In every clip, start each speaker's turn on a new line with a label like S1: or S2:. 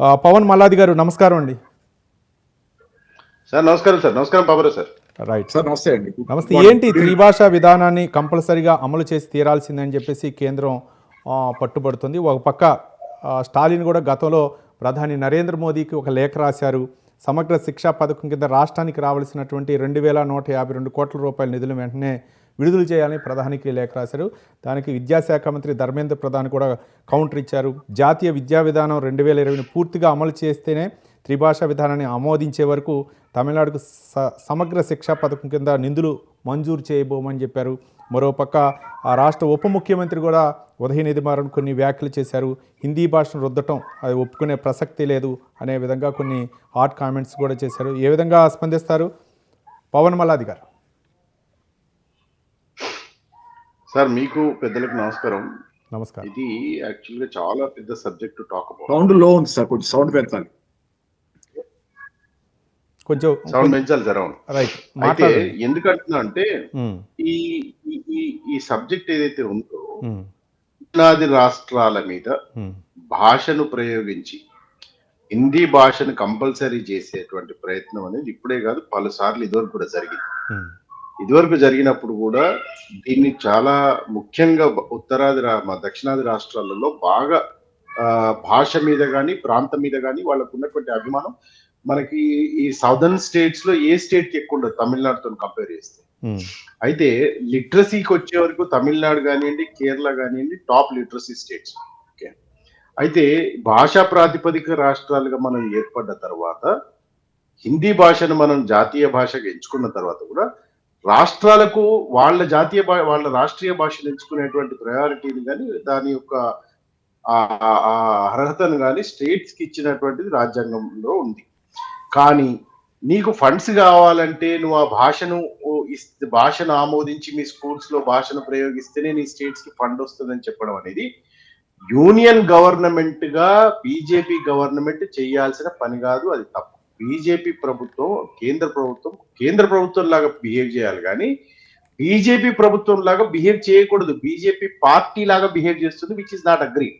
S1: ఆ, పవన్ మల్లాది గారు నమస్కారం అండి.
S2: సార్ నమస్కారం సార్. నమస్కారం సార్.
S1: రైట్
S3: సార్ నమస్తే అండి.
S1: నమస్తే. ఏంటి త్రిభాషా విధానాన్ని కంపల్సరిగా అమలు చేసి తీరాల్సిందని చెప్పేసి కేంద్రం పట్టుబడుతుంది. ఒక పక్క స్టాలిన్ కూడా గతంలో ప్రధాని నరేంద్ర మోదీకి ఒక లేఖ రాశారు. సమగ్ర శిక్షా పథకం కింద రాష్ట్రానికి రావాల్సినటువంటి రెండు వేల నూట యాభై రెండు కోట్ల రూపాయల నిధులు వెంటనే విడుదల చేయాలని ప్రధానికి లేఖ రాశారు. దానికి విద్యాశాఖ మంత్రి ధర్మేంద్ర ప్రధాన్ కూడా కౌంటర్ ఇచ్చారు. జాతీయ విద్యా విధానం రెండు వేల ఇరవైని పూర్తిగా అమలు చేస్తేనే త్రిభాషా విధానాన్ని ఆమోదించే వరకు తమిళనాడుకు స సమగ్ర శిక్షా పథకం కింద నిధులు మంజూరు చేయబోమని చెప్పారు. మరోపక్క ఆ రాష్ట్ర ఉప ముఖ్యమంత్రి కూడా ఉదయనిధి మారన్ కొన్ని వ్యాఖ్యలు చేశారు. హిందీ భాషను రుద్దటం అది ఒప్పుకునే ప్రసక్తి లేదు అనే విధంగా కొన్ని హాట్ కామెంట్స్ కూడా చేశారు. ఏ విధంగా స్పందిస్తారు? పవన్ మల్లాది గారు.
S2: సార్ మీకు పెద్దలకు నమస్కారం.
S1: నమస్కారం.
S2: ఇది యాక్చువల్గా చాలా పెద్ద సబ్జెక్ట్ టాక్ అబౌట్.
S3: సౌండ్లో ఉంది సార్ కొంచెం సౌండ్ పెంచాలి
S1: కొంచెం
S2: సౌండ్ పెంచాలి జర అవును.
S1: రైట్
S2: అయితే ఎందుకు అంటున్నా అంటే ఈ ఈ- సబ్జెక్ట్ ఏదైతే ఉందో దక్షిణాది రాష్ట్రాల మీద భాషను ప్రయోగించి హిందీ భాషను కంపల్సరీ చేసేటువంటి ప్రయత్నం అనేది ఇప్పుడే కాదు పలుసార్లు ఇదివరకు కూడా జరిగింది. ఇదివరకు జరిగినప్పుడు కూడా దీన్ని చాలా ముఖ్యంగా ఉత్తరాది రా- మా దక్షిణాది రాష్ట్రాలలో బాగా ఆ, భాష మీద కానీ ప్రాంతం మీద కానీ వాళ్ళకు ఉన్నటువంటి అభిమానం మనకి ఈ సౌదర్న్ స్టేట్స్లో ఏ స్టేట్కి ఎక్కువ ఉండదు తమిళనాడుతో కంపేర్ చేస్తే. అయితే లిటరసీకి వచ్చే వరకు తమిళనాడు కానివ్వండి కేరళ కానివ్వండి టాప్ లిటరసీ స్టేట్స్ ఓకే అయితే భాషా ప్రాతిపదిక రాష్ట్రాలుగా మనం ఏర్పడ్డ తర్వాత హిందీ భాషను మనం జాతీయ భాషగా ఎంచుకున్న తర్వాత కూడా రాష్ట్రాలకు వాళ్ళ జాతీయ వాళ్ళ రాష్ట్రీయ భాషను ఎంచుకునేటువంటి ప్రయారిటీని కానీ దాని యొక్క అర్హతను కానీ స్టేట్స్కి ఇచ్చినటువంటిది రాజ్యాంగంలో ఉంది. కానీ నీకు ఫండ్స్ కావాలంటే నువ్వు ఆ భాషను భాషను ఆమోదించి మీ స్కూల్స్లో భాషను ప్రయోగిస్తేనే నీ స్టేట్స్కి ఫండ్ వస్తుందని చెప్పడం అనేది యూనియన్ గవర్నమెంట్గా బీజేపీ గవర్నమెంట్ చేయాల్సిన పని కాదు అది తప్పు. బీజేపీ ప్రభుత్వం కేంద్ర ప్రభుత్వం కేంద్ర ప్రభుత్వం లాగా బిహేవ్ చేయాలి. కానీ బీజేపీ ప్రభుత్వం లాగా బిహేవ్ చేయకూడదు. బీజేపీ పార్టీ లాగా బిహేవ్ చేస్తుంది విచ్ ఇస్ నాట్ అగ్రీ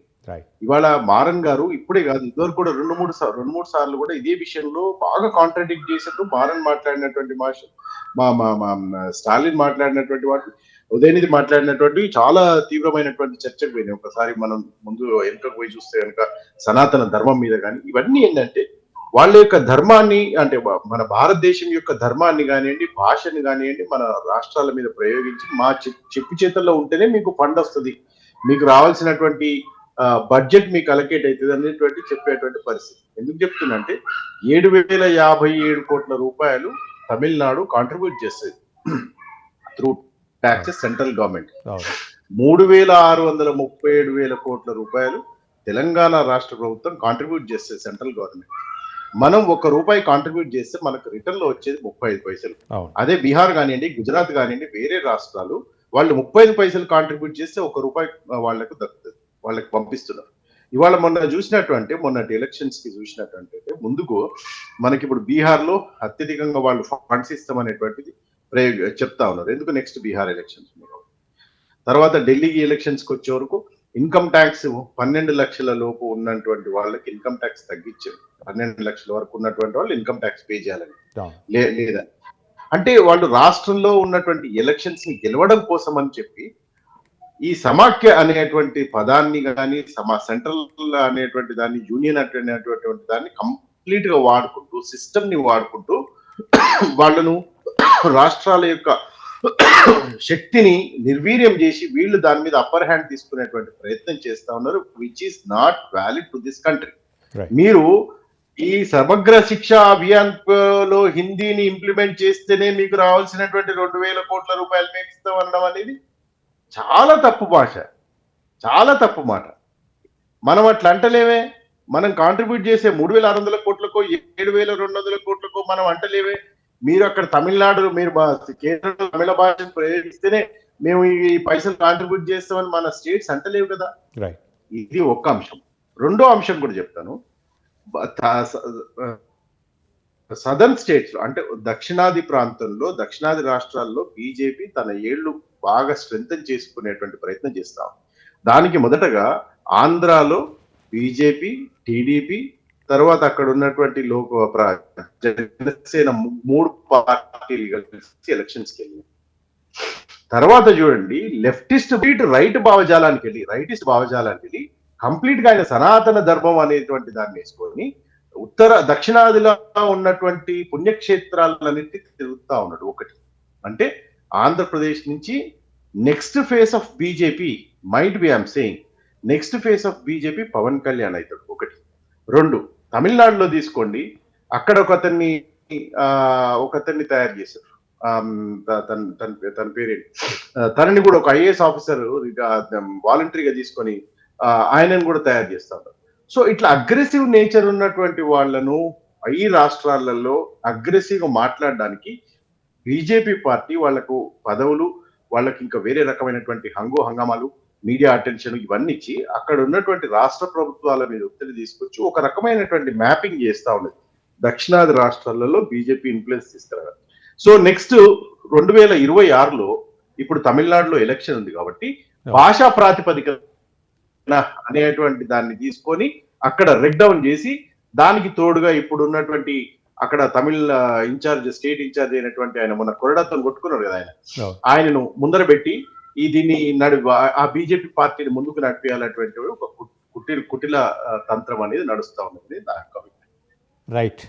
S2: ఇవాళ మారన్ గారు ఇప్పుడే కాదు ఇదివరకు కూడా రెండు మూడు సార్లు రెండు మూడు సార్లు కూడా ఇదే విషయంలో బాగా కాంట్రాడిక్ట్ చేసినట్టు మారన్ మాట్లాడినటువంటి భాష మా మా మా స్టాలిన్ మాట్లాడినటువంటి వాటి ఉదయనిధి మాట్లాడినటువంటి చాలా తీవ్రమైనటువంటి చర్చకు పోయినాయి. ఒకసారి మనం ముందు వెనుకకు పోయి చూస్తే కనుక సనాతన ధర్మం మీద కానీ ఇవన్నీ ఏంటంటే వాళ్ళ యొక్క ధర్మాన్ని అంటే మన భారతదేశం యొక్క ధర్మాన్ని కానివ్వండి భాషని కానివ్వండి మన రాష్ట్రాల మీద ప్రయోగించి మా చెప్పు చేతుల్లో ఉంటేనే మీకు ఫండ్ వస్తుంది. మీకు రావాల్సినటువంటి బడ్జెట్ మీకు అలకేట్ అవుతుంది అనేటువంటి చెప్పేటువంటి పరిస్థితి. ఎందుకు చెప్తున్నంటే ఏడు వేల యాభై ఏడు కోట్ల రూపాయలు తమిళనాడు కాంట్రిబ్యూట్ చేస్తుంది. త్రూ ట్యాక్సెస్ సెంట్రల్ గవర్నమెంట్ మూడు వేల ఆరు వందల ముప్పై ఏడు వేల కోట్ల రూపాయలు తెలంగాణ రాష్ట్ర ప్రభుత్వం కాంట్రిబ్యూట్ చేస్తుంది సెంట్రల్ గవర్నమెంట్ మనం ఒక రూపాయి కాంట్రిబ్యూట్ చేస్తే మనకు రిటర్న్లో వచ్చేది ముప్పై ఐదు పైసలు. అదే బీహార్ కానివ్వండి గుజరాత్ కానివ్వండి వేరే రాష్ట్రాలు వాళ్ళు ముప్పై ఐదు పైసలు కాంట్రిబ్యూట్ చేస్తే ఒక రూపాయి వాళ్ళకు దక్కుతుంది వాళ్ళకి పంపిస్తున్నారు. ఇవాళ మొన్న చూసినట్టు అంటే మొన్నటి ఎలక్షన్స్కి చూసినట్టు అంటే ముందుకు మనకి ఇప్పుడు బీహార్లో అత్యధికంగా వాళ్ళు ఫండ్స్ ఇస్తామనేటువంటిది ప్రయోగ చెప్తా ఉన్నారు. ఎందుకు నెక్స్ట్ బీహార్ ఎలక్షన్స్ తర్వాత ఢిల్లీకి ఎలక్షన్స్కి వచ్చే వరకు ఇన్కమ్ ట్యాక్స్ పన్నెండు లక్షల లోపు ఉన్నటువంటి వాళ్ళకి ఇన్కమ్ ట్యాక్స్ తగ్గించారు పన్నెండు లక్షల వరకు ఉన్నటువంటి వాళ్ళు ఇన్కమ్ ట్యాక్స్ పే చేయాలని. లేదా? అంటే వాళ్ళు రాష్ట్రంలో ఉన్నటువంటి ఎలక్షన్స్ని గెలవడం కోసం అని చెప్పి ఈ సమాఖ్య అనేటువంటి పదాన్ని కానీ సమా సెంట్రల్ అనేటువంటి దాన్ని యూనియన్ అనేటువంటి దాన్ని కంప్లీట్గా వాడుకుంటూ సిస్టమ్ని వాడుకుంటూ వాళ్ళను రాష్ట్రాల యొక్క శక్తిని నిర్వీర్యం చేసి వీళ్ళు దాని మీద అప్పర్ హ్యాండ్ తీసుకునేటువంటి ప్రయత్నం చేస్తా ఉన్నారు which is not valid to this country. మీరు ఈ సమగ్ర శిక్ష అభియాన్లో హిందీని ఇంప్లిమెంట్ చేస్తేనే మీకు రావాల్సినటువంటి రెండు వేల కోట్ల రూపాయలు మేము ఇస్తాం అనడం అనేది చాలా తప్పు భాష. చాలా తప్పు మాట. మనం అట్లా అంటలేమే. మనం కాంట్రిబ్యూట్ చేసే మూడు వేల ఆరు వందల కోట్లకో ఏడు వేల రెండు వందల కోట్లకో మనం అంటలేమే. మీరు అక్కడ తమిళనాడు మీరు కేంద్ర తమిళ భాషను ప్రయోగిస్తేనే మేము ఈ పైసలు కాంట్రిబ్యూట్ చేస్తామని మన స్టేట్స్ అంటలేవు కదా.
S1: రైట్
S2: ఇది ఒక్క అంశం. రెండో అంశం కూడా చెప్తాను. సదర్న్ స్టేట్స్ అంటే దక్షిణాది ప్రాంతంలో దక్షిణాది రాష్ట్రాల్లో బీజేపీ తన ఏళ్ళు బాగా స్ట్రెంగ్ చేసుకునేటువంటి ప్రయత్నం చేస్తాం దానికి మొదటగా ఆంధ్రాలో బీజేపీ టీడీపీ తర్వాత అక్కడ ఉన్నటువంటి లోక జనసేన మూడు పార్టీలు కలిసి ఎలక్షన్స్కి వెళ్ళింది తర్వాత చూడండి లెఫ్టిస్ట్ బీట్ రైట్ భావజాలానికి వెళ్ళి రైటిస్ట్ భావజాలానికి వెళ్ళి కంప్లీట్గా ఆయన సనాతన ధర్మం అనేటువంటి దాన్ని వేసుకొని ఉత్తర దక్షిణాదిలో ఉన్నటువంటి పుణ్యక్షేత్రాలన్నిటి తిరుగుతా ఉన్నాడు ఒకటి. అంటే ఆంధ్రప్రదేశ్ నుంచి next face of BJP might be I'm saying next face of BJP Pawan Kalyan అవుతాడు ఒకటి. రెండు తమిళనాడులో తీసుకోండి. అక్కడ ఒక అతన్ని ఒక అతన్ని తయారు చేశారు. తన తన పేరేంటి? తనని కూడా ఒక ఐఏఎస్ ఆఫీసర్ వాలంటరీగా తీసుకొని ఆయనను కూడా తయారు చేస్తారు సో ఇట్లా అగ్రెసివ్ నేచర్ ఉన్నటువంటి వాళ్ళను ఈ రాష్ట్రాలలో అగ్రెసివ్గా మాట్లాడడానికి బీజేపీ పార్టీ వాళ్ళకు పదవులు వాళ్ళకి ఇంకా వేరే రకమైనటువంటి హంగు హంగామాలు మీడియా అటెన్షన్ ఇవన్నీ ఇచ్చి అక్కడ ఉన్నటువంటి రాష్ట్ర ప్రభుత్వాల మీద ఒత్తిడి తీసుకొచ్చి ఒక రకమైనటువంటి మ్యాపింగ్ చేస్తా ఉన్నది. దక్షిణాది రాష్ట్రాలలో బీజేపీ ఇన్ఫ్లుయెన్స్ తీసుకురావాలి సో నెక్స్ట్ రెండు వేల ఇరవై ఆరులో ఇప్పుడు తమిళనాడులో ఎలక్షన్ ఉంది కాబట్టి భాషా ప్రాతిపదిక అనేటువంటి దాన్ని తీసుకొని అక్కడ రెక్ డౌన్ చేసి దానికి తోడుగా ఇప్పుడు ఉన్నటువంటి అక్కడ తమిళ ఇన్ఛార్జ్ స్టేట్ ఇన్ఛార్జ్ అయినటువంటి ఆయన మొన్న కొరడాతో కొట్టుకున్నారు కదా ఆయన. ఆయనను ముందర పెట్టి ఈ దీన్ని నడు ఆ బీజేపీ పార్టీని ముందుకు నడిపేయాలటువంటి ఒక కుటిల కుటిల తంత్రం అనేది నడుస్తూ ఉన్నది. నా యొక్క
S1: రైట్